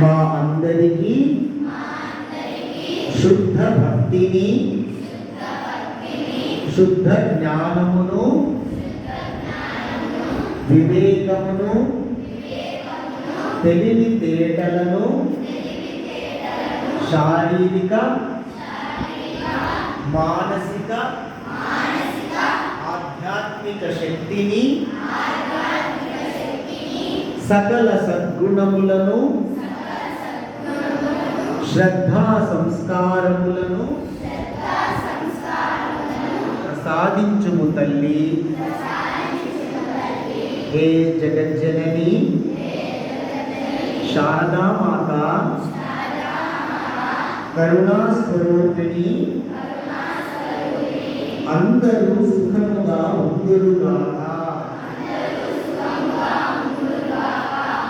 మా అందరికీ శుద్ధ భక్తిని శుద్ధ జ్ఞానమును వివేకమును తెలివి తేటలను శారీరక మానసిక ఆధ్యాత్మిక శక్తిని సకల సద్గుణములను శ్రద్ధా సంస్కారములను ప్రసాదించుము తల్లి. హే జగజ్జనని. శారదామాత. కరుణాస్వరూపిణి. అందరూ సుఖముగా ఉందురుగాక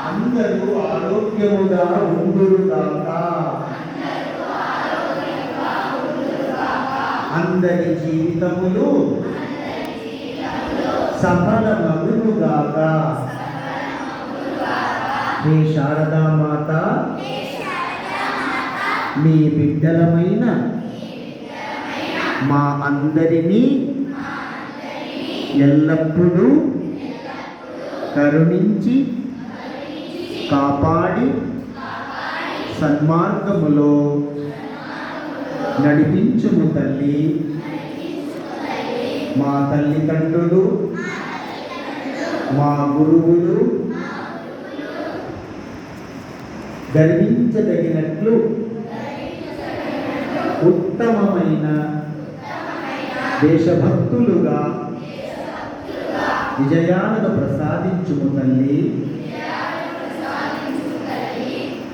అందరూ ఆరోగ్యముగా ఉందురుగాక జీవితములు. సఫలమగునుగాక మీ శారదామాత. మీ బిడ్డలమైన మా అందరినీ ఎల్లప్పుడూ కరుణించి కాపాడి సన్మార్గములో నడిపించుము తల్లి. మా తల్లిదండ్రులు మా గురువులు గర్వించదగినట్లు ఉత్తమమైన దేశభక్తులుగా విజయాలను ప్రసాదించుము తల్లి.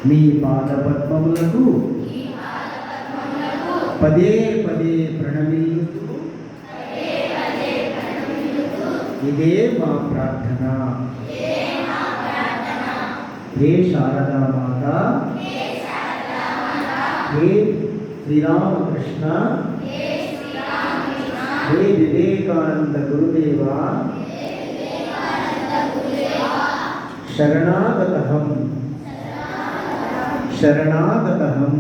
మీ పాదపద్మములకు పదే పదే ప్రణమిల్లుతూ ಇದೇ ಮಾ ಪ್ರಾರ್ಥನಾ ಹೇ ಶಾರದಾ ಮಾತಾ ಹೇ ಶ್ರೀರಾಮಕೃಷ್ಣ ಹೇ ವಿವೇಕಾನಂದ ಗುರುದೇವ ಶರಣಾಗತಹಂ ಶರಣಾಗತಹಂ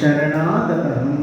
ಶರಣಾಗತಹಂ